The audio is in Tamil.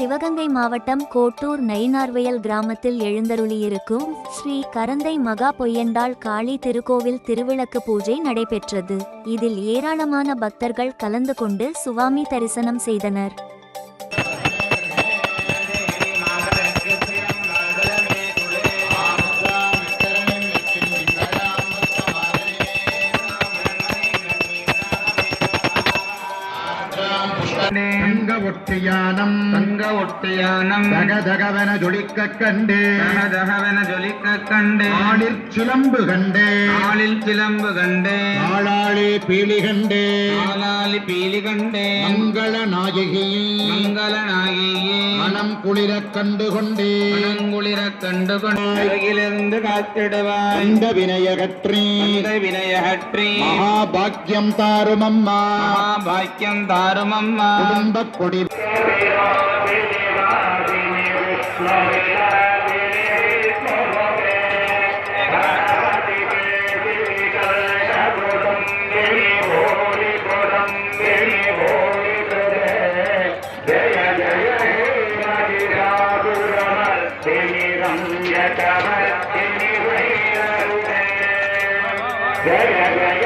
சிவகங்கை மாவட்டம் கோட்டூர் நயினார்வயல் கிராமத்தில் எழுந்தருளியிருக்கும் ஸ்ரீ கரந்தை மகா பொய்யண்டாள் காளி திருக்கோவில் திருவிளக்கு பூஜை நடைபெற்றது. இதில் ஏராளமான பக்தர்கள் கலந்து கொண்டு சுவாமி தரிசனம் செய்தனர். தங்க ஒட்டியானம். தங்க ஒட்டியானம். தகதகவன ஜொலிக்க கண்டு. தகதகவென ஜொலிக்க கண்டே. ஆளிற் சிலம்பு கண்டு. ஆளில் சிலம்பு கண்டே. ஆளாளி பீலி கண்டு. ஆலாலி பீலி கண்டே. மங்கள நாயகியை மங்கள நாகியே மனம் குளிரக் கண்டு கொண்டே. மனங்குளிர கண்டு கொண்டிருந்து காத்திடுவாய். அந்த வினயகற்றி. இந்த வினயகற்றி. மகாபாக்கியம் தாரும் அம்மா மகாபாக்கியம் தாரும் அம்மா குடும்ப கொடி ஜய ஜய